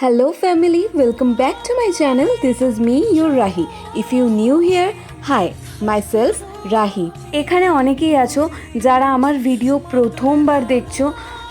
Hello family, welcome back to my channel. This is me, your Rahi. If you new here, hi, myself Rahi. এখানে অনেকেই আছো যারা আমার video প্রথমবার দেখছ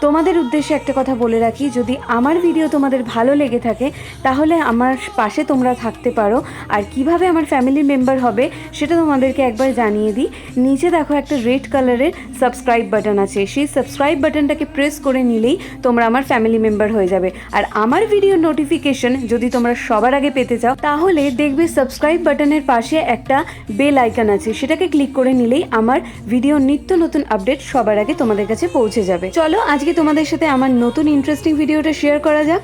তোমাদের উদ্দেশ্যে একটা কথা বলে রাখি, যদি আমার ভিডিও তোমাদের ভালো লেগে থাকে, তাহলে আমার পাশে তোমরা থাকতে পারো। আর কীভাবে আমার ফ্যামিলি মেম্বার হবে, সেটা তোমাদেরকে একবার জানিয়ে দিই। নিচে দেখো একটা রেড কালারের সাবস্ক্রাইব বাটন আছে। সেই সাবস্ক্রাইব বাটনটাকে প্রেস করে নিলেই তোমরা আমার ফ্যামিলি মেম্বার হয়ে যাবে। আর আমার ভিডিও নোটিফিকেশন যদি তোমরা সবার আগে পেতে চাও, তাহলে দেখবে সাবস্ক্রাইব বাটনের পাশে একটা বেল আইকন আছে। সেটাকে ক্লিক করে নিলেই আমার ভিডিও নিত্য নতুন আপডেট সবার আগে তোমাদের কাছে পৌঁছে যাবে। চলো, আজকে তোমাদের সাথে আমার নতুন ইন্টারেস্টিং ভিডিওটা শেয়ার করা যাক।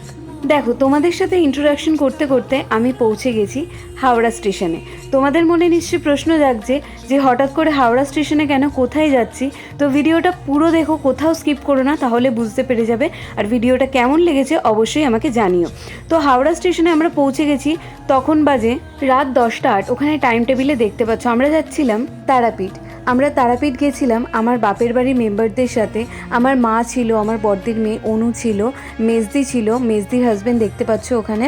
দেখো, তোমাদের সাথে ইন্ট্রোডাকশন করতে করতে আমি পৌঁছে গেছি হাওড়া স্টেশনে। তোমাদের মনে নিশ্চয়ই প্রশ্ন জাগছে যে হঠাৎ করে হাওড়া স্টেশনে কেন কোথায় যাচ্ছি? তো ভিডিওটা পুরো দেখো, কোথাও স্কিপ করো না, তাহলে বুঝতে পেরে যাবে। আর ভিডিওটা কেমন লেগেছে অবশ্যই আমাকে জানিও। তো হাওড়া স্টেশনে আমরা পৌঁছে গেছি তখন বাজে রাত দশটা আট। ওখানে টাইম টেবিলে দেখতে পাচ্ছ, আমরা যাচ্ছিলাম তারাপীঠ। আমরা তারাপীঠ গেছিলাম, আমার বাপের বাড়ির মেম্বারদের সাথে। আমার মা ছিল, আমার বর্দির মেয়ে অনু ছিল, মেজদি ছিল, মেজদির হাজব্যান্ড দেখতে পাচ্ছ ওখানে।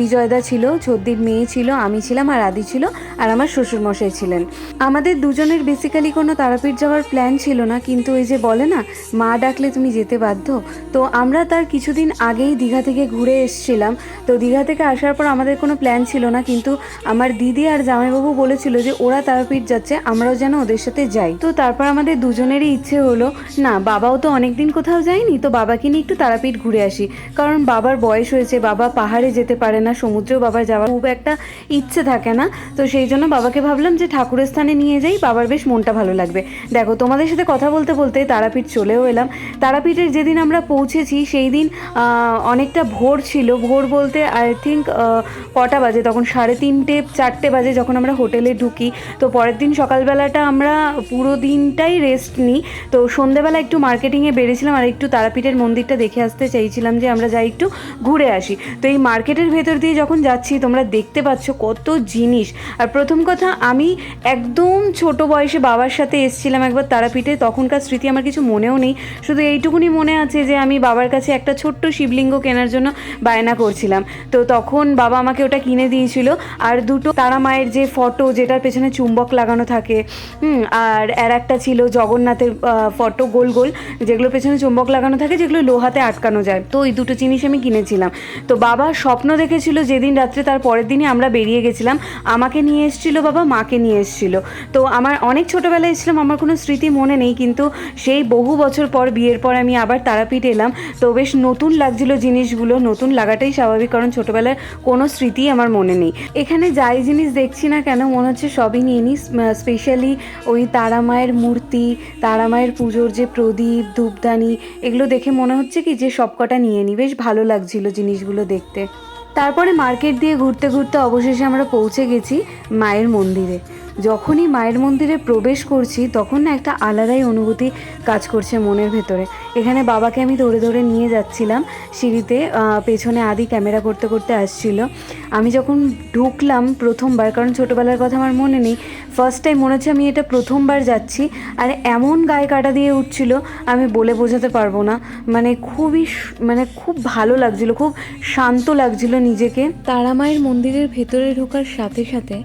বিজয়দা ছিল ছোদ্দির মেয়ে ছিল, আমি ছিলাম আর আদি ছিল, আর আমার শ্বশুরমশাই ছিলেন। আমাদের দুজনের বেসিক্যালি কোনো তারাপীঠ যাওয়ার প্ল্যান ছিল না, কিন্তু ওই যে বলে না, মা ডাকলে তুমি যেতে বাধ্য। তো আমরা তার কিছুদিন আগেই দীঘা থেকে ঘুরে এসেছিলাম। তো দীঘা থেকে আসার পর আমাদের কোনো প্ল্যান ছিল না, কিন্তু আমার দিদি আর জামাইবাবু বলেছিল যে ওরা তারাপীঠ যাচ্ছে, আমরাও যেন ওদের সাথে যাই। তো তারপর আমাদের দুজনেরই ইচ্ছে হলো, না, বাবাও তো অনেকদিন কোথাও যায়নি, তো বাবাকে নিয়ে একটু তারাপীঠ ঘুরে আসি। কারণ বাবার বয়স হয়েছে, বাবা পাহাড়ে যেতে পারে না, সমুদ্রেও বাবার যাওয়ার খুব একটা ইচ্ছে থাকে না। তো সেই জন্য বাবাকে ভাবলাম যে ঠাকুরের স্থানে নিয়ে যাই, বাবার বেশ মনটা ভালো লাগবে। দেখো, তোমাদের সাথে কথা বলতে বলতে তারাপীঠ চলেও এলাম। তারাপীঠের যেদিন আমরা পৌঁছেছি, সেই দিন অনেকটা ভোর ছিল। ভোর বলতে আই থিঙ্ক কটা বাজে, তখন সাড়ে তিনটে, চারটে বাজে যখন আমরা হোটেলে ঢুকি। তো পরের দিন সকালবেলাটা আমরা পুরো দিনটাই রেস্ট নিই। তো সন্ধেবেলা একটু মার্কেটিংয়ে বেরিয়েছিলাম আর একটু তারাপীঠের মন্দিরটা দেখে আসতে চাইছিলাম যে আমরা যাই একটু ঘুরে আসি। তো এই মার্কেটের ভেতর দিয়ে যখন যাচ্ছি তোমরা দেখতে পাচ্ছ কত জিনিস। আর প্রথম কথা আমি একদম ছোট বয়সে বাবার সাথে এসেছিলাম একবার তারাপীঠে। তখনকার স্মৃতি আমার কিছু মনেও নেই। শুধু এইটুকুনি মনে আছে যে আমি বাবার কাছে একটা ছোট্ট শিবলিঙ্গ কেনার জন্য বায়না করছিলাম। তো তখন বাবা আমাকে ওটা কিনে দিয়েছিল। আর দুটো তারা মায়ের যে ফটো যেটার পেছনে চুম্বক লাগানো থাকে হুম, আর আর একটা ছিল জগন্নাথের ফটো গোল গোল, যেগুলোর পেছনে চুম্বক লাগানো থাকে, যেগুলো লোহাতে আটকানো যায়। তো ওই দুটো জিনিস আমি কিনেছিলাম। তো বাবা স্বপ্ন দেখেছিল যেদিন রাত্রে তার পরের দিনই আমরা বেরিয়ে গেছিলাম। আমাকে নিয়ে এসেছিল বাবা, মাকে নিয়ে এসেছিল। তো আমার অনেক ছোটোবেলায় এসেছিলাম, আমার কোনো স্মৃতি মনে নেই, কিন্তু সেই বহু বছর পর, বিয়ের পর আমি আবার তারাপীঠ এলাম। তো বেশ নতুন লাগছিল জিনিসগুলো, নতুন লাগাটাই স্বাভাবিক, কারণ ছোটোবেলার কোনো স্মৃতি আমার মনে নেই। এখানে যাই জিনিস দেখছি না কেন, মনে হচ্ছে সবই নিয়ে নিই স্পেশালি ওই তারা মায়ের মূর্তি, তারা মায়ের পুজোর যে প্রদীপ, ধূপদানি, এগুলো দেখে মনে হচ্ছে কি যে সবকটা নিয়ে নিই বেশ ভালো লাগছিল জিনিসগুলো দেখতে। তারপরে মার্কেট দিয়ে ঘুরতে ঘুরতে অবশেষে আমরা পৌঁছে গেছি মায়ের মন্দিরে। যখনই মায়ের মন্দিরে প্রবেশ করছি, তখন না একটা আলাদাই অনুভূতি কাজ করছে মনের ভেতরে। এখানে বাবাকে আমি ধরে ধরে নিয়ে যাচ্ছিলাম সিঁড়িতে পেছনে আদি ক্যামেরা করতে করতে আসছিল। আমি যখন ঢুকলাম প্রথমবার, কারণ ছোটোবেলার কথা আমার মনে নেই ফার্স্ট টাইম মনে হচ্ছে আমি এটা প্রথমবার যাচ্ছি, আর এমন গায়ে কাটা দিয়ে উঠছিল, আমি বলে বোঝাতে পারব না। মানে খুবই মানে খুব ভালো লাগছিল, খুব শান্ত লাগছিল নিজেকে। তারামায়ের মন্দিরের ভেতরে ঢোকার সাথে সাথে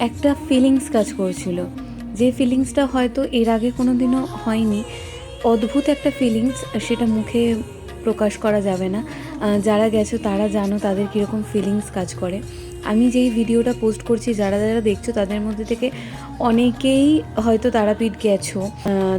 একটা ফিলিংস কাজ করছিল। যে ফিলিংসটা হয়তো এর আগে কোনো দিনও হয়নি, অদ্ভুত একটা ফিলিংস সেটা মুখে প্রকাশ করা যাবে না। যারা গেছো তারা জানো তাদের কীরকম ফিলিংস কাজ করে। আমি যেই ভিডিওটা পোস্ট করছি, যারা যারা দেখছ, তাদের মধ্যে থেকে অনেকেই হয়তো তারাপীঠ গেছো।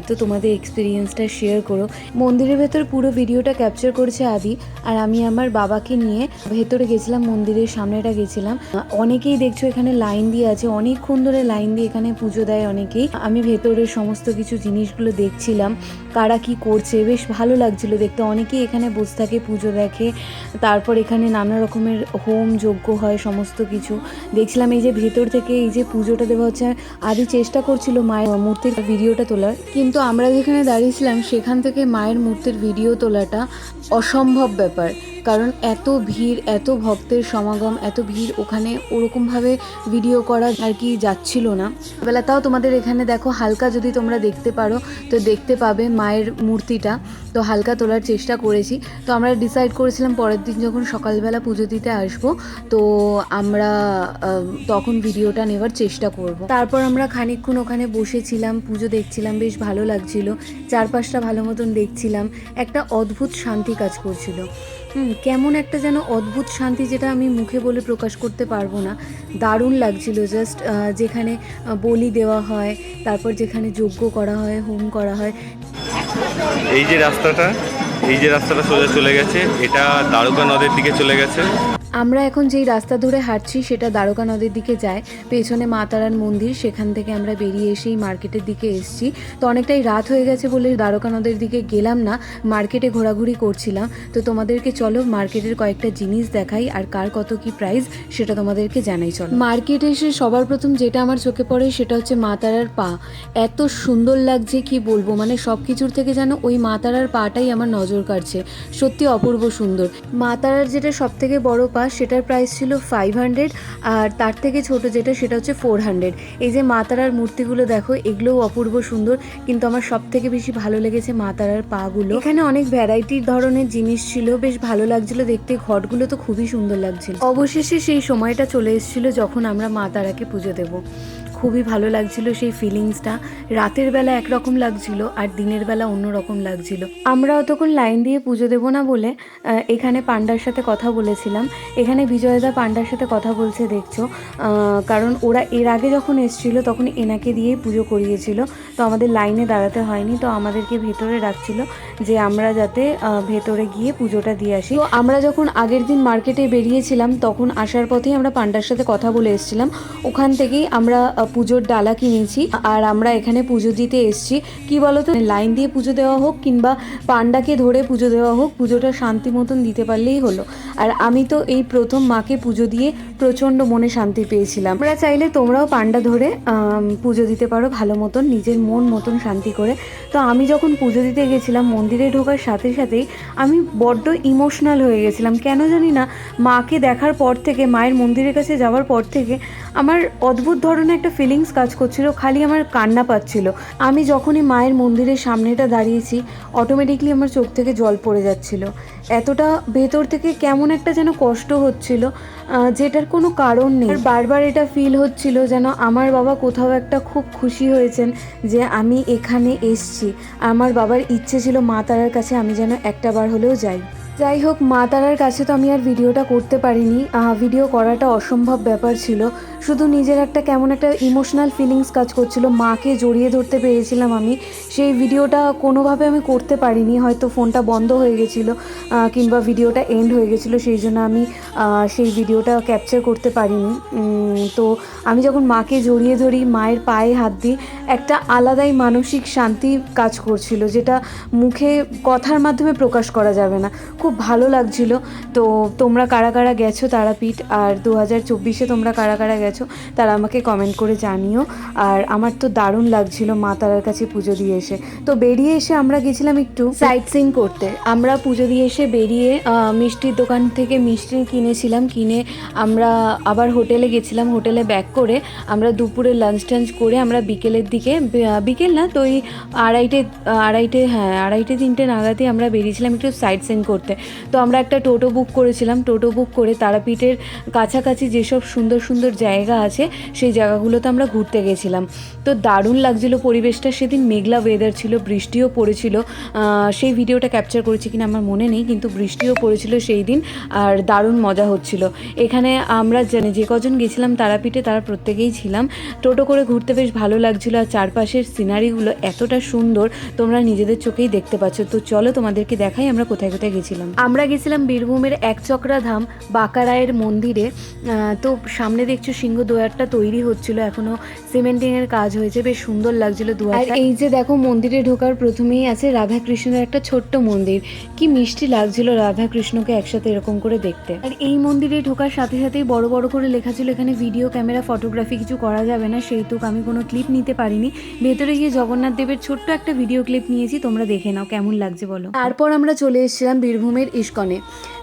তো তোমাদের এক্সপিরিয়েন্সটা শেয়ার করো। মন্দিরের ভেতর পুরো ভিডিওটা ক্যাপচার করেছে আদি আর আমি আমার বাবাকে নিয়ে ভেতরে গেছিলাম, মন্দিরের সামনেটা গেছিলাম। অনেকেই দেখছ এখানে লাইন দিয়ে আছে, অনেকক্ষণ ধরে লাইন দিয়ে এখানে পুজো দেয় অনেকেই। আমি ভেতরের সমস্ত কিছু জিনিসগুলো দেখছিলাম, কারা কি করছে, বেশ ভালো লাগছিল দেখতে। অনেকেই এখানে বসে থাকে, পুজো দেখে। তারপর এখানে নানা রকমের হোম যজ্ঞ হয়, সমস্ত কিছু। দেখছিলাম এই যে ভেতর থেকে এই যে পুজোটা দেওয়া হচ্ছে। আদি চেষ্টা করছিল মায়ের মূর্তির ভিডিওটা তোলার। কিন্তু আমরা যেখানে দাঁড়িয়েছিলাম, সেখান থেকে মায়ের মূর্তির ভিডিও তোলাটা অসম্ভব ব্যাপার। কারণ এত ভিড়, এত ভক্তের সমাগম, এত ভিড় ওখানে ওরকমভাবে ভিডিও করা আর কি যাচ্ছিল না। বেলা তাও তোমাদের এখানে দেখো হালকা যদি তোমরা দেখতে পারো, তো দেখতে পাবে মায়ের মূর্তিটা। তো হালকা তোলার চেষ্টা করেছি। তো আমরা ডিসাইড করেছিলাম পরের দিন যখন সকালবেলা পুজো দিতে আসব, তো আমরা তখন ভিডিওটা নেওয়ার চেষ্টা করব। তারপর আমরা খানিকক্ষণ ওখানে বসেছিলাম, পুজো দেখছিলাম, বেশ ভালো লাগছিল। চারপাশটা ভালো মতন দেখছিলাম। একটা অদ্ভুত শান্তি কাজ করছিল। হুম, কেমন একটা যেন অদ্ভুত শান্তি যেটা আমি মুখে বলে প্রকাশ করতে পারব না। দারুণ লাগছিল জাস্ট যেখানে বলি দেওয়া হয়, তারপর যেখানে যজ্ঞ করা হয়, হোম করা হয়। এই যে রাস্তাটা, এই যে রাস্তাটা সোজা চলে গেছে, এটা দ্বারকা নদের দিকে চলে গেছে। আমরা এখন যেই রাস্তা ধরে হাঁটছি, সেটা দ্বারকা নদীর দিকে যায়। পেছনে মা তারার মন্দির, সেখান থেকে আমরা বেরিয়ে এসেই মার্কেটের দিকে এসেছি। তো অনেকটাই রাত হয়ে গেছে বলে দ্বারকা নদীর দিকে গেলাম না, মার্কেটে ঘোরাঘুরি করছিলাম। তো তোমাদেরকে চলো মার্কেটের কয়েকটা জিনিস দেখাই, আর কার কত কি প্রাইস সেটা তোমাদেরকে জানাই চলো। মার্কেটে এসে সবার প্রথম যেটা আমার চোখে পড়ে, সেটা হচ্ছে মা তারার পা। এত সুন্দর লাগছে, কি বলব? মানে সব কিছুর থেকে যেন ওই মা তারার পাটাই আমার নজর কাড়ছে। সত্যি অপূর্ব সুন্দর। মা তারার যেটা সব থেকে বড় পা সেটার প্রাইস ছিল ফাইভ হান্ড্রেড আর তার থেকে ছোট যেটা সেটা হচ্ছে ফোর হান্ড্রেড এই যে মা তারার মূর্তিগুলো দেখো, এগুলোও অপূর্ব সুন্দর, কিন্তু আমার সব থেকে বেশি ভালো লেগেছে মা তারার পাগুলো। এখানে অনেক ভ্যারাইটির ধরনের জিনিস ছিল, বেশ ভালো লাগছিল দেখতে ঘটগুলো তো খুবই সুন্দর লাগছিল। অবশেষে সেই সময়টা চলে এসেছিল যখন আমরা মা তারাকে পুজো দেবো। খুবই ভালো লাগছিল সেই ফিলিংসটা রাতের বেলা একরকম লাগছিল আর দিনের বেলা অন্যরকম লাগছিল। আমরা অতক্ষণ লাইন দিয়ে পুজো দেবো না বলে এখানে পান্ডার সাথে কথা বলেছিলাম। এখানে বিজয়দা পান্ডার সাথে কথা বলছে, দেখছ? কারণ ওরা এর আগে যখন এসছিল, তখন এনাকে দিয়েই পুজো করিয়েছিল। তো আমাদের লাইনে দাঁড়াতে হয়নি, তো আমাদেরকে ভেতরে রাখছিল। যে আমরা যাতে ভেতরে গিয়ে পুজোটা দিয়ে আসি। তো আমরা যখন আগের দিন মার্কেটে বেরিয়েছিলাম, তখন আসার পথেই আমরা পান্ডার সাথে কথা বলে এসেছিলাম। ওখান থেকেই আমরা পুজোর ডালা কিনেছি। আর আমরা এখানে পুজো দিতে এসেছি। কি বলতো? লাইন দিয়ে পুজো দেওয়া হোক কিংবা পান্ডাকে ধরে পুজো দেওয়া হোক, পুজোটা শান্তি মতন দিতে পারলেই হলো। আর আমি তো এই প্রথম মাকে পুজো দিয়ে প্রচণ্ড মনে শান্তি পেয়েছিলাম। আমরা চাইলে তোমরাও পান্ডা ধরে পুজো দিতে পারো ভালো মতন, নিজের মন মতন শান্তি করে। তো আমি যখন পুজো দিতে গেছিলাম মন্দিরে ঢোকার সাথে সাথেই আমি বড্ড ইমোশনাল হয়ে গেছিলাম। কেন জানি না, মাকে দেখার পর থেকে, মায়ের মন্দিরের কাছে যাওয়ার পর থেকে আমার অদ্ভুত ধরনের একটা ফিলিংস কাজ করছিল, খালি আমার কান্না পাচ্ছিল। আমি যখনই মায়ের মন্দিরের সামনেটা দাঁড়িয়েছি অটোমেটিকলি আমার চোখ থেকে জল পড়ে যাচ্ছিল। এতটা ভেতর থেকে কেমন একটা যেন কষ্ট হচ্ছিল যেটার কোনো কারণ নেই। বারবার এটা ফিল হচ্ছিল যেন আমার বাবা কোথাও একটা খুব খুশি হয়েছেন যে আমি এখানে এসছি। আমার বাবার ইচ্ছে ছিল মা তারার কাছে আমি যেন একটা বার হলেও যাই। যাই হোক, মা তারার কাছে তো আমি আর ভিডিওটা করতে পারিনি। ভিডিও করাটা অসম্ভব ব্যাপার ছিল। শুধু নিজের একটা কেমন একটা ইমোশনাল ফিলিংস কাজ করছিল। মাকে জড়িয়ে ধরতে পেরেছিলাম আমি। সেই ভিডিওটা কোনোভাবে আমি করতে পারিনি। হয়তো ফোনটা বন্ধ হয়ে গেছিল কিংবা ভিডিওটা এন্ড হয়ে গেছিল, সেই জন্য আমি সেই ভিডিওটা ক্যাপচার করতে পারিনি। তো আমি যখন মাকে জড়িয়ে ধরি, মায়ের পায়ে হাত দিই, একটা আলাদাই মানসিক শান্তি কাজ করছিল, যেটা মুখে কথার মাধ্যমে প্রকাশ করা যাবে না। খুব ভালো লাগছিল। তো তোমরা কারা কারা গেছো তারাপীঠ? আর দু হাজার চব্বিশে তোমরা কারা কারা গেছো তারা আমাকে কমেন্ট করে জানিও। আর আমার তো দারুণ লাগছিল মা তারার কাছে পুজো দিয়ে এসে। তো বেরিয়ে এসে আমরা গেছিলাম একটু সাইট সিং করতে। আমরা পুজো দিয়ে এসে বেরিয়ে মিষ্টির দোকান থেকে মিষ্টি কিনেছিলাম। কিনে আমরা আবার হোটেলে গেছিলাম। হোটেলে ব্যাক করে আমরা দুপুরে লাঞ্চ টাঞ্চ করে আমরা বিকেলের দিকে বিকেল না, তো ওই আড়াইটে আড়াইটে হ্যাঁ আড়াইটে, তিনটে নাগাদই আমরা বেরিয়েছিলাম একটু সাইট সিং করতে। তো আমরা একটা টোটো বুক করেছিলাম। টোটো বুক করে তারাপীঠের কাছাকাছি যেসব সুন্দর সুন্দর জায়গা আছে, সেই জায়গাগুলোতে আমরা ঘুরতে গেছিলাম। তো দারুণ লাগছিল পরিবেশটা। সেদিন মেঘলা ওয়েদার ছিল, বৃষ্টিও পড়েছিল। সেই ভিডিওটা ক্যাপচার করেছি কিনা আমার মনে নেই, কিন্তু বৃষ্টিও পড়েছিল সেই দিন আর দারুণ মজা হচ্ছিল। এখানে আমরা জানি যে কজন গেছিলাম তারাপীঠে, তারা প্রত্যেকেই ছিলাম। টোটো করে ঘুরতে বেশ ভালো লাগছিল আর চারপাশের সিনারিগুলো এতটা সুন্দর, তোমরা নিজেদের চোখেই দেখতে পাচ্ছ। তো চলো তোমাদেরকে দেখাই আমরা কোথায় কোথায় গেছিলাম। আমরা গেছিলাম বীরভূমের একচক্রা ধাম বাঁকারায়ের মন্দিরে। তো সামনে দেখছ সিংহ দুয়ারটা তৈরি হচ্ছিল এখনও সিমেন্টিং এর কাজ হয়েছে বেশ সুন্দর লাগছিল দুয়ারটা। আর এই যে দেখো মন্দিরে ঢোকার প্রথমেই আছে রাধা কৃষ্ণের একটা ছোট্ট মন্দির। কি মিষ্টি লাগছিল রাধা কৃষ্ণকে একসাথে এরকম করে দেখতে। আর এই মন্দিরে ঢোকার সাথে সাথেই বড় বড় করে লেখা ছিল এখানে ভিডিও ক্যামেরা ফটোগ্রাফি কিছু করা যাবে না সেই তো আমি কোনো ক্লিপ নিতে পারিনি। ভেতরে গিয়ে জগন্নাথ দেবের ছোট্ট একটা ভিডিও ক্লিপ নিয়েছি তোমরা দেখে নাও কেমন লাগছে বলো। তারপর আমরা চলে এসেছিলাম বীরভূমের ইস্কনে।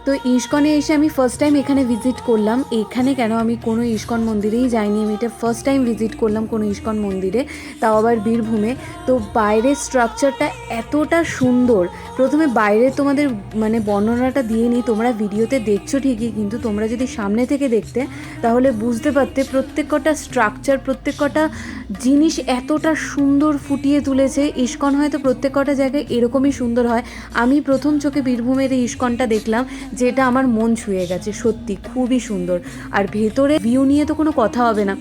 তো ইস্কনে এসে আমি ফার্স্ট টাইম এখানে ভিজিট করলাম। এখানে কেন আমি কোনো ইস্কন মন্দিরেই যাইনি? আমি এটা ফার্স্ট টাইম ভিজিট করলাম কোনো ইস্কন মন্দিরে, তাও আবার বীরভূমে। তো বাইরের স্ট্রাকচারটা এতটা সুন্দর। প্রথমে বাইরে তোমাদের মানে বর্ণনাটা দিয়ে নিই, তোমরা ভিডিওতে দেখছ ঠিকই, কিন্তু তোমরা যদি সামনে থেকে দেখতে, তাহলে বুঝতে পারতে প্রত্যেক কটা স্ট্রাকচার প্রত্যেক কটা জিনিস এতটা সুন্দর ফুটিয়ে তুলেছে। ইস্কন হয়তো প্রত্যেক কটা জায়গায় এরকমই সুন্দর হয়। আমি প্রথম চোখে বীরভূমের এই ইস্কনটা দেখলাম। যেটা আমার মন ছুঁয়ে গেছে, সত্যি খুবই সুন্দর। আর ভেতরে ভিউ নিয়ে তো কোনো কথা হবে না।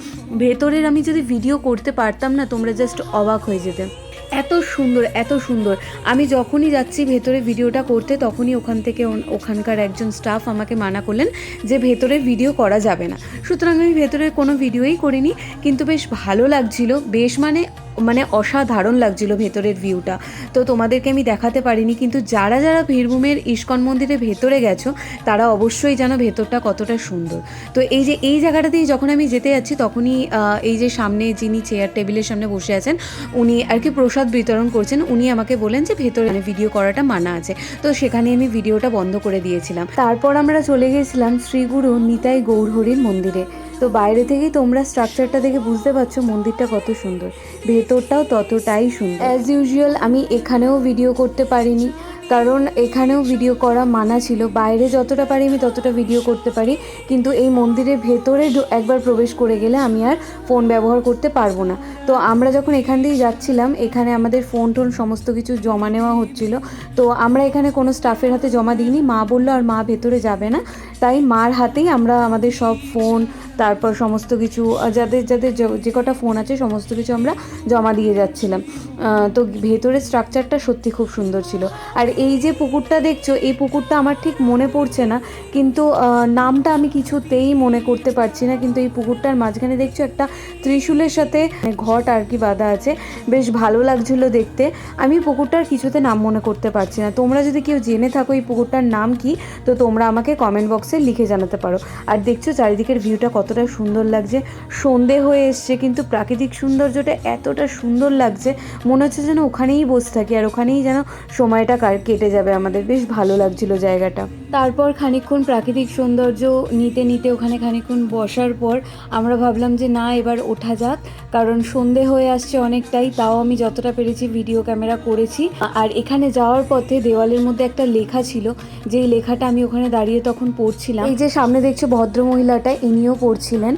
ভেতরের আমি যদি ভিডিও করতে পারতাম না, তোমরা জাস্ট অবাক হয়ে যেতে। এত সুন্দর এত সুন্দর। আমি যখনই যাচ্ছি ভেতরে ভিডিওটা করতে, তখনই ওখান থেকে ওখানকার একজন স্টাফ আমাকে মানা করলেন যে ভেতরে ভিডিও করা যাবে না। সুতরাং আমি ভেতরে কোনো ভিডিওই করিনি, কিন্তু বেশ ভালো লাগছিল। বেশ মানে মানে অসাধারণ লাগছিল ভেতরের ভিউটা তো তোমাদেরকে আমি দেখাতে পারিনি, কিন্তু যারা যারা বীরভূমের ইস্কন মন্দিরের ভেতরে গেছো, তারা অবশ্যই জানো ভেতরটা কতটা সুন্দর। তো এই যে, এই জায়গাটাতেই যখন আমি যেতে যাচ্ছি, তখনই এই যে সামনে যিনি চেয়ার টেবিলের সামনে বসে আছেন, উনি আর কি প্রসাদ বিতরণ করছেন, উনি আমাকে বলেন যে ভেতরে মানে ভিডিও করাটা মানা আছে। তো সেখানে আমি ভিডিওটা বন্ধ করে দিয়েছিলাম। তারপর আমরা চলে গেছিলাম শ্রীগুরু নিতাই গৌরহরির মন্দিরে। তো বাইরে থেকেই তোমরা স্ট্রাকচারটা দেখে বুঝতে পারছ মন্দিরটা কত সুন্দর। ভেতরটাও ততটাই সুন্দর। অ্যাজ ইউজুয়াল আমি এখানেও ভিডিও করতে পারিনি। কারণ এখানেও ভিডিও করা মানা ছিল। বাইরে যতটা পারি আমি ততটা ভিডিও করতে পারি। কিন্তু এই মন্দিরের ভেতরে একবার প্রবেশ করে গেলে আমি আর ফোন ব্যবহার করতে পারব না। তো আমরা যখন এখান দিয়ে যাচ্ছিলাম, এখানে আমাদের ফোন টোন সমস্ত কিছু জমা নেওয়া হচ্ছিল। তো আমরা এখানে কোনো স্টাফের হাতে জমা দিইনি। মা বলল, আর মা ভেতরে যাবে না। তাই মার হাতেই আমরা আমাদের সব ফোন তারপর সমস্ত কিছু যাদের যাদের যে- কটা ফোন আছে, সমস্ত কিছু আমরা জমা দিয়ে যাচ্ছিলাম। তো ভেতরের স্ট্রাকচারটা সত্যি খুব সুন্দর ছিল। আর এই যে পুকুরটা দেখছ, এই পুকুরটা আমার ঠিক মনে পড়ছে না, কিন্তু নামটা আমি কিছুতেই মনে করতে পারছি না, কিন্তু এই পুকুরটার মাঝখানে দেখছ একটা ত্রিশূলের সাথে ঘট আর কি বাঁধা আছে, বেশ ভালো লাগছিল দেখতে। আমি পুকুরটার কিছুতে নাম মনে করতে পারছি না। তোমরা যদি কেউ জেনে থাকো এই পুকুরটার নাম কি, তো তোমরা আমাকে কমেন্ট বক্সে লিখে জানাতে পারো। আর দেখছ চারিদিকের ভিউটা কতটা সুন্দর লাগছে, সন্ধে হয়ে এসছে, কিন্তু প্রাকৃতিক সৌন্দর্যটা এতটা সুন্দর লাগছে, মনে হচ্ছে যেন ওখানেই বসে থাকি, আর ওখানেই যেন সময়টা কার- কেটে যাবে আমাদের। বেশ ভালো লাগছিল জায়গাটা। তারপর খানিকক্ষণ প্রাকৃতিক সৌন্দর্য নিতে নিতে ওখানে খানিকক্ষণ বসার পর আমরা ভাবলাম যে না এবার ওঠা যাক। কারণ সন্ধে হয়ে আসছে অনেকটাই তাও আমি যতটা পেরেছি ভিডিও ক্যামেরা করেছি। আর এখানে যাওয়ার পথে দেওয়ালের মধ্যে একটা লেখা ছিল যেই লেখাটা আমি ওখানে দাঁড়িয়ে তখন পড়ছিলাম। এই যে সামনে দেখছ ভদ্র মহিলাটা ইনিও পড়ছিলেন।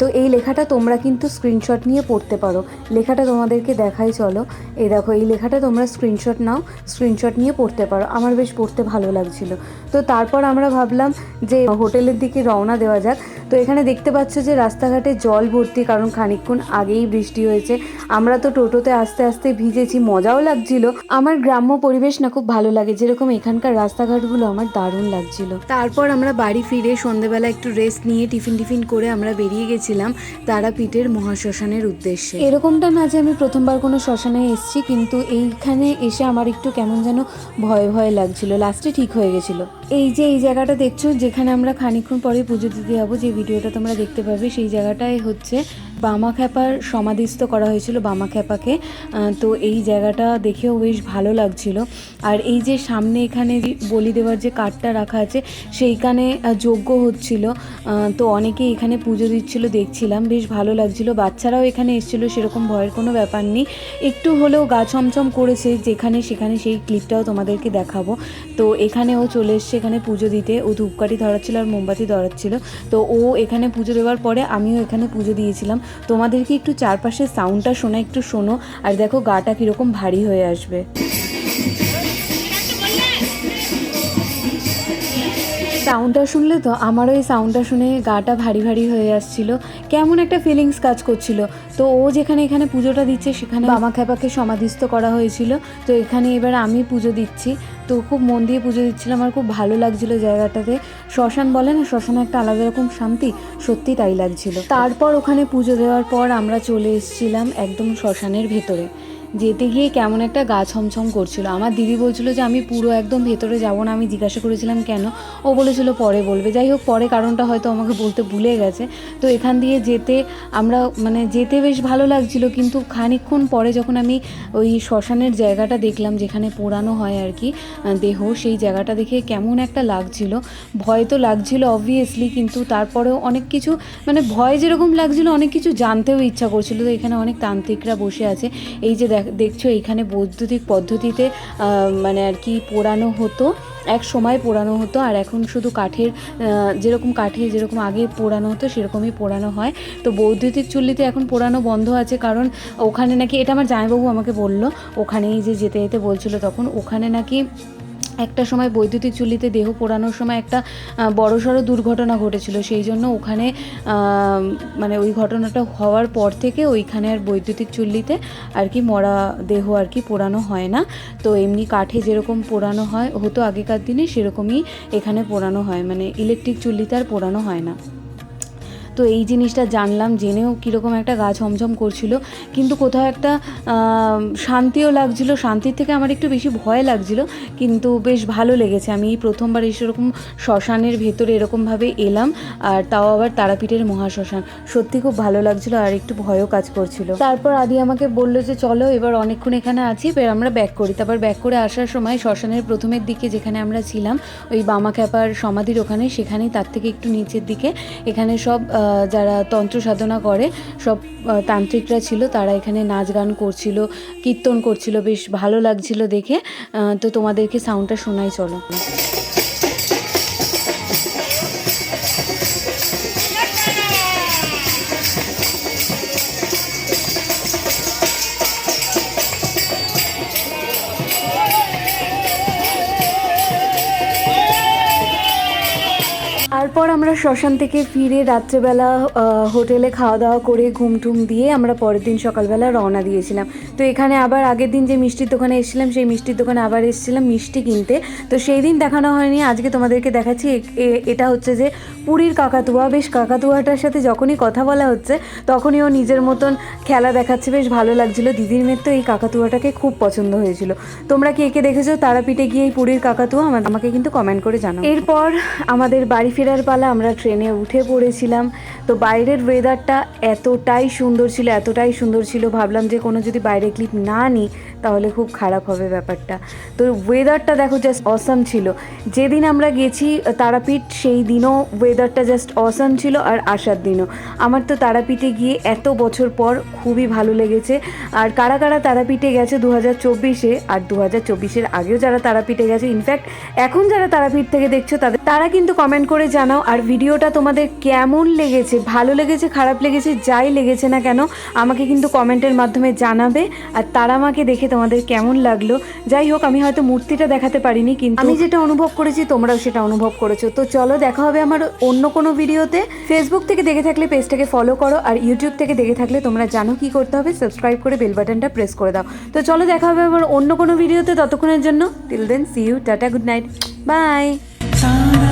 তো এই লেখাটা তোমরা কিন্তু স্ক্রিনশট নিয়ে পড়তে পারো। লেখাটা তোমাদেরকে দেখাই চলো। এই দেখো এই লেখাটা তোমরা স্ক্রিনশট নাও। স্ক্রিনশট নিয়ে পড়তে পারো। আমার বেশ পড়তে ভালো লাগছিল। তো তারপর আমরা ভাবলাম যে হোটেলের দিকে রওনা দেওয়া যাক। তো এখানে দেখতে পাচ্ছ যে রাস্তাঘাটে জল ভর্তি, কারণ খানিকক্ষণ আগেই বৃষ্টি হয়েছে। আমরা তো টোটোতে আস্তে আস্তে ভিজেছি, মজাও লাগছিল। আমার গ্রাম্য পরিবেশ না খুব ভালো লাগে, যেরকম এখানকার রাস্তাঘাটগুলো আমার দারুণ লাগছিল। তারপর আমরা বাড়ি ফিরে সন্ধেবেলা একটু রেস্ট নিয়ে টিফিন টিফিন করে আমরা বেরিয়ে গেছিলাম তারাপীঠের মহাশ্মশানের উদ্দেশ্যে। এরকমটা না যে আমি প্রথমবার কোনো শ্মশানে এসেছি, কিন্তু এইখানে এসে আমার একটু কেমন যেন ভয় ভয় লাগছিল লাস্টে ঠিক হয়ে গেছিল। এই যে, এই জায়গাটা দেখছ, যেখানে আমরা খানিক্ষণ পরে পুজো দিতে যাব, যে ভিডিওটা তোমরা দেখতে পাবে, সেই জায়গাটাই হচ্ছে বামা খ্যাপার সমাধিস্থ করা হয়েছিল বামা খ্যাপাকে তো এই জায়গাটা দেখেও বেশ ভালো লাগছিল। আর এই যে সামনে এখানে বলি দেওয়ার যে কাঠটা রাখা আছে, সেইখানে যজ্ঞ হচ্ছিল। তো অনেকেই এখানে পুজো দিচ্ছিল, দেখছিলাম, বেশ ভালো লাগছিল। বাচ্চারাও এখানে এসেছিল, সেরকম ভয়ের কোনো ব্যাপার নেই। একটু হলেও গা ছমছম করেছে, যেখানে সেখানে সেই ক্লিপটাও তোমাদেরকে দেখাবো। তো এখানেও চলে এসছে এখানে পুজো দিতে। ও ধূপকাঠি ধরাচ্ছিল আর মোমবাতি ধরাচ্ছিল। তো ও এখানে পুজো দেওয়ার পরে আমিও এখানে পুজো দিয়েছিলাম। তোমাদেরকে একটু চারপাশের সাউন্ডটা শোনা একটু শোনো। আর দেখো গাটা কীরকম ভারী হয়ে আসবে। সাউন্ডটা শুনলে তো আমারও এই সাউন্ডটা শুনে গাটা ভারী ভারী হয়ে আসছিল। কেমন একটা ফিলিংস কাজ করছিল। তো ও যেখানে এখানে পুজোটা দিচ্ছে, সেখানে বামা খ্যাপাকে সমাধিস্থ করা হয়েছিল। তো এখানে এবার আমি পুজো দিচ্ছি। তো খুব মন দিয়ে পুজো দিচ্ছিলাম আমার খুব ভালো লাগছিল জায়গাটাতে। শ্মশান বলে না, শ্মশানে একটা আলাদা রকম শান্তি, সত্যি তাই লাগছিল। তারপর ওখানে পুজো দেওয়ার পর আমরা চলে এসেছিলাম একদম শ্মশানের ভেতরে। যেতে গিয়ে কেমন একটা গা ছমছম করছিল। আমার দিদি বলছিল যে, আমি পুরো একদম ভেতরে যাব না। আমি জিজ্ঞাসা করেছিলাম, কেন? ও বলেছিল, পরে বলবে। যাই হোক, পরে কারণটা হয়তো আমাকে বলতে ভুলে গেছে। তো এখান দিয়ে যেতে আমরা মানে যেতে বেশ ভালো লাগছিল, কিন্তু খানিকক্ষণ পরে যখন আমি ওই শ্মশানের জায়গাটা দেখলাম, যেখানে পোড়ানো হয় আর কি দেহ, সেই জায়গাটা দেখে কেমন একটা লাগছিল। ভয় তো লাগছিল অবভিয়াসলি কিন্তু তারপরেও অনেক কিছু মানে ভয় যেরকম লাগছিল, অনেক কিছু জানতেও ইচ্ছা করছিল। তো এখানে অনেক তান্ত্রিকরা বসে আছে। এই যে দেখছ এখানে বৈদ্যুতিক পদ্ধতিতে মানে আর কি পোড়ানো হতো, এক সময় পোড়ানো হতো, আর এখন শুধু কাঠের যেরকম কাঠে যেরকম আগে পোড়ানো হতো, সেরকমই পোড়ানো হয়। তো বৈদ্যুতিক চুল্লিতে এখন পোড়ানো বন্ধ আছে, কারণ ওখানে নাকি, এটা আমার জামাইবাবু আমাকে বলল, ওখানেই যে যেতে যেতে বলছিল তখন, ওখানে নাকি একটা সময় বৈদ্যুতিক চুল্লিতে দেহ পোড়ানোর সময় একটা বড়সড় দুর্ঘটনা ঘটেছিল। সেই জন্য ওখানে মানে ওই ঘটনাটা হওয়ার পর থেকে ওইখানে আর বৈদ্যুতিক চুল্লিতে আর কি মরা দেহ আর কি পোড়ানো হয় না। তো এমনি কাঠে যেরকম পোড়ানো হয়, হতো আগেকার দিনে সেরকমই এখানে পোড়ানো হয়। মানে ইলেকট্রিক চুল্লিতে আর পোড়ানো হয় না। তো এই জিনিসটা জানলাম, জেনেও কীরকম একটা গা ছমছম করছিল। কিন্তু কোথাও একটা শান্তিও লাগছিল, শান্তির থেকে আমার একটু বেশি ভয় লাগছিল, কিন্তু বেশ ভালো লেগেছে। আমি এই প্রথমবার এসে এরকম শ্মশানের ভেতরে এরকমভাবে এলাম, আর তাও আবার তারাপীঠের মহাশ্মশান। সত্যি খুব ভালো লাগছিল আর একটু ভয়ও কাজ করছিল। তারপর আদি আমাকে বলল যে, চলো এবার অনেকক্ষণ এখানে আছি, এবার আমরা ব্যাক করি। তারপর ব্যাক করে আসার সময় শ্মশানের প্রথমের দিকে যেখানে আমরা ছিলাম, ওই বামা খ্যাপার সমাধির ওখানে, সেখানেই তার থেকে একটু নিচের দিকে। এখানে সব যারা তন্ত্র সাধনা করে, সব তান্ত্রিকরা ছিল, তারা এখানে নাচ গান করছিল, কীর্তন করছিল, বেশ ভালো লাগছিল দেখে। তো তোমাদেরকে সাউন্ডটা শোনাই, চলো। তারপর আমরা শ্মশান থেকে ফিরে রাত্রেবেলা হোটেলে খাওয়া দাওয়া করে ঘুম টুম দিয়ে আমরা পরের দিন সকালবেলা রওনা দিয়েছিলাম। তো এখানে আবার আগের দিন যে মিষ্টির দোকানে এসেছিলাম, সেই মিষ্টির দোকানে আবার এসেছিলাম মিষ্টি কিনতে। তো সেই দিন দেখানো হয়নি, আজকে তোমাদেরকে দেখাচ্ছি। এটা হচ্ছে যে পুরীর কাকাতুয়া। বেশ কাকাতুয়াটার সাথে যখনই কথা বলা হচ্ছে, তখনই ও নিজের মতন খেলা দেখাচ্ছে। বেশ ভালো লাগছিল। দিদির মেয়ের তো এই কাকাতুয়াটাকে খুব পছন্দ হয়েছিল। তোমরা কে কে দেখেছ? তারাপীঠে গিয়ে এই পুরীর কাকাতুয়া? আমা- আমাকে কিন্তু কমেন্ট করে জানাও। এরপর আমাদের বাড়ি ফেরার পালা, আমরা ট্রেনে উঠে পড়েছিলাম। তো বাইরের ওয়েদারটা এতটাই সুন্দর ছিল, এতটাই সুন্দর ছিল। ভাবলাম যে কোনো যদি বাইরে ক্লিপ না নিই তাহলে খুব খারাপ হবে ব্যাপারটা। তো ওয়েদারটা দেখো জাস্ট অসাম ছিল। যেদিন আমরা গেছি তারাপীঠ, সেই দিনও ওয়েদারটা জাস্ট অসাম ছিল আর আসার দিনও। আমার তো তারাপীঠে গিয়ে এত বছর পর খুবই ভালো লেগেছে। আর কারা কারা তারাপীঠে গেছে দু হাজার চব্বিশে, আর দু হাজার চব্বিশের আগেও যারা তারাপীঠে গেছে ইনফ্যাক্ট এখন যারা তারাপীঠ থেকে দেখছ, তাদের তারা কিন্তু কমেন্ট করে জানাও, আর ভিডিওটা তোমাদের কেমন লেগেছে? ভালো লেগেছে, খারাপ লেগেছে, যাই লেগেছে না কেন, আমাকে কিন্তু কমেন্টের মাধ্যমে জানাবে, আর তারা আমাকে দেখে তোমাদের কেমন লাগল? যাই হোক আমি হয়তো মূর্তিটা দেখাতে পারিনি কিন্তু আমি যেটা অনুভব করেছি তোমরাও সেটা অনুভব করেছ। তো চলো দেখা হবে আমার অন্য কোনো ভিডিওতে। ফেসবুক থেকে দেখে থাকলে পেজটাকে ফলো করো আর ইউটিউব থেকে দেখে থাকলে তোমরা জানো কি করতে হবে। সাবস্ক্রাইব করে বেল বাটনটা প্রেস করে দাও। তো চলো দেখা হবে আমার অন্য কোনো ভিডিওতে ততক্ষণের জন্য। Till then see you tata good night bye ছাড়া